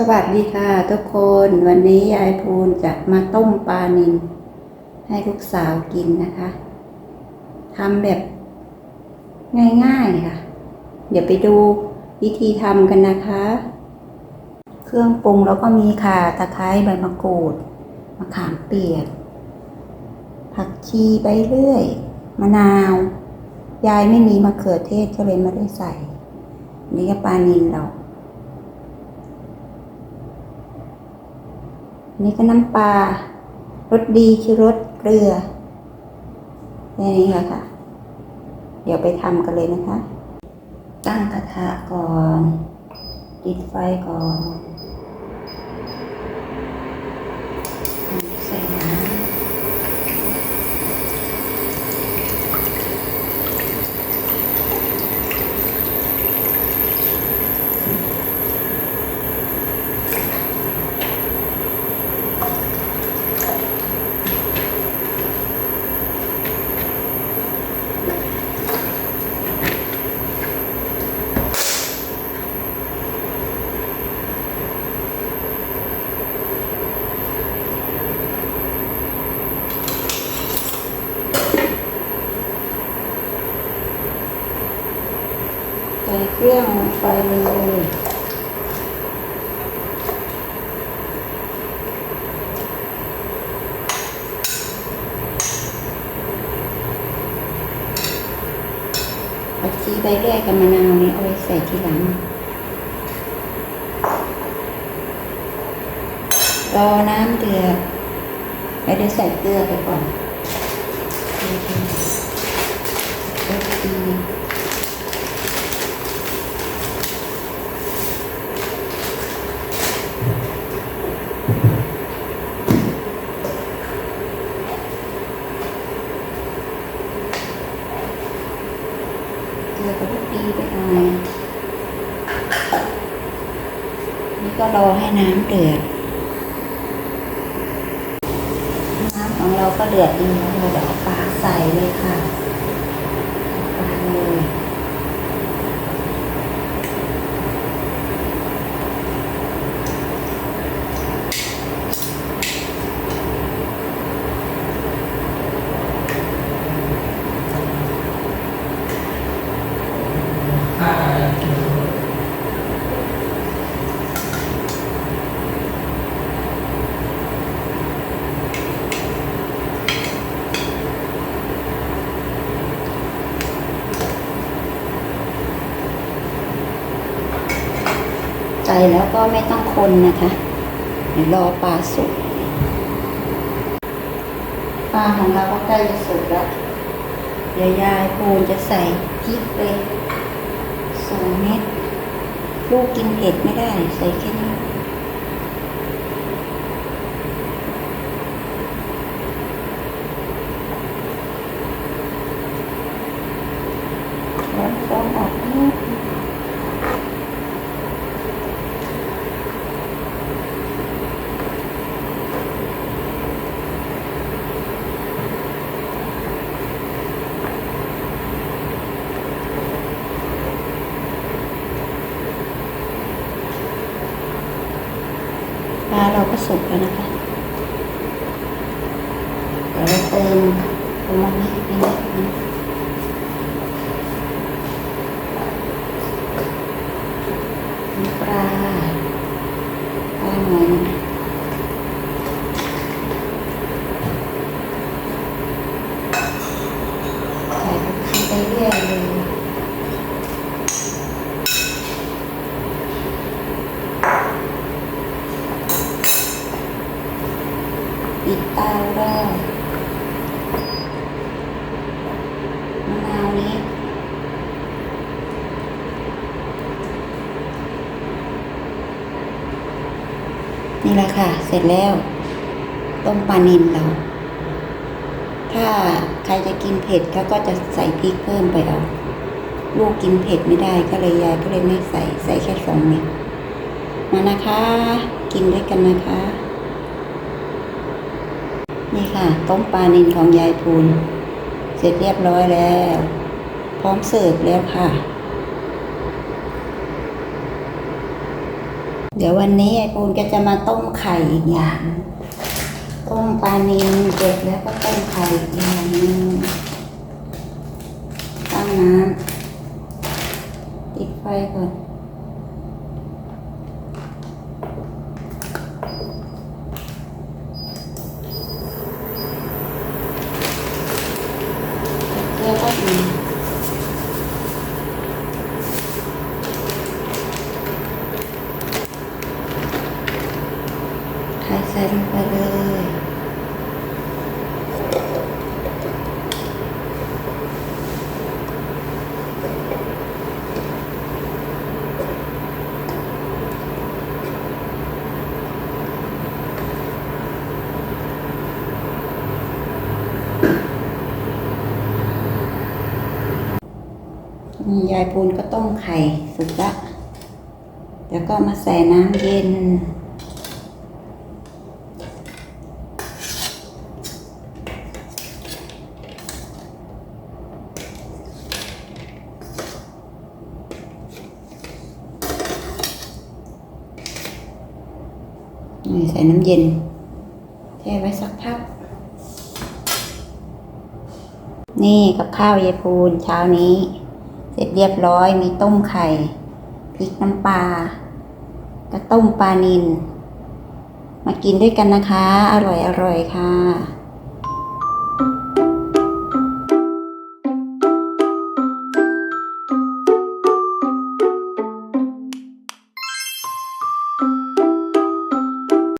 สวัสดีค่ะทุกคนวันนี้ยายพูนจะมาต้มปลานิลให้ลูกสาวกินนะคะทำแบบง่ายๆค่ะ เดี๋ยวไปดูวิธีทำกันนะคะ เครื่องปรุงเราก็มีข่าตะไคร้ใบมะกรูดมะขามเปียก ผักชีใบเลื่อย มะนาว ยายไม่มีมะเขือเทศก็เลยไม่ได้ใส่นี่ก็ปลานิลเรา นี่ก็น้ำปลารสดีคือรสเกลือแค่นี้แหละค่ะ เดี๋ยวไปทำกันเลยนะคะ ตั้งกระทะก่อนติดไฟก่อน เครื่องลงไปเลยผักชีใบเลื่อยกับมะนาวนี้เอาไว้ใส่ทีหลัง รอน้ำเดือดแล้วเดี๋ยวใส่เกลือไปก่อนโอ เคโอเคเกลือกับรสดีไปหน่อยนี่ก็รอให้น้ำเดือด น้ำของเราก็เดือดดีแล้วเราจะเอาปลาใส่เลยค่ะปลาเลย ใส่แล้วก็ไม่ต้องคนนะคะเดี๋ยวรอปลาสุกปลาของเราก็ใกล้จะสุกแล้วเดี๋ยวยายปูนจะใส่พริกไปสองเม็ดลูกกินเผ็ดไม่ได้ใส่แค่นี้แล้วฟองออกนิด ปลาเราก็สุกแล้วนะคะ เดี๋ยวเราเติมผงนิดนิดนึงน้ำปลาปลาหน่อยนึงใส่ผักชีไปเรื่อยเลย ปิดเตาได้มะนาวนี้นี่แหละค่ะ เสร็จแล้ว ต้มปลานิลเรา ถ้าใครจะกินเผ็ดเขาก็จะใส่พริกเพิ่มไปเอา ลูกกินเผ็ดไม่ได้ก็เลยยายก็เลยไม่ใส่ใส่แค่สองเม็ดมานะคะ กินด้วยกันนะคะ นี่ค่ะ ต้มปลานิลของยายพูน เสร็จเรียบร้อยแล้ว พร้อมเสิร์ฟแล้วค่ะ เดี๋ยววันนี้ไอ้ปูนก็จะมาต้มไข่อีกอย่าง ต้มปลานิลเด็ดแล้วก็ต้มไข่อีกอย่างหนึงตั้งน้ำติดไฟก่อน เกลือก็ดีไข่ใส่ลงไปเลย นี่ยายปูนก็ต้มไข่สุกละแล้วก็มาใส่น้ำเย็น นี่ใส่น้ำเย็นแช่ไว้สักพัก นี่กับข้าวยายปูนเช้านี้ ร็จเรียบร้อยมีต้มไข่พริกน้ำปลากระต้มปลานิลมากินด้วยกันนะคะ อร่อยอร่อยค่ะ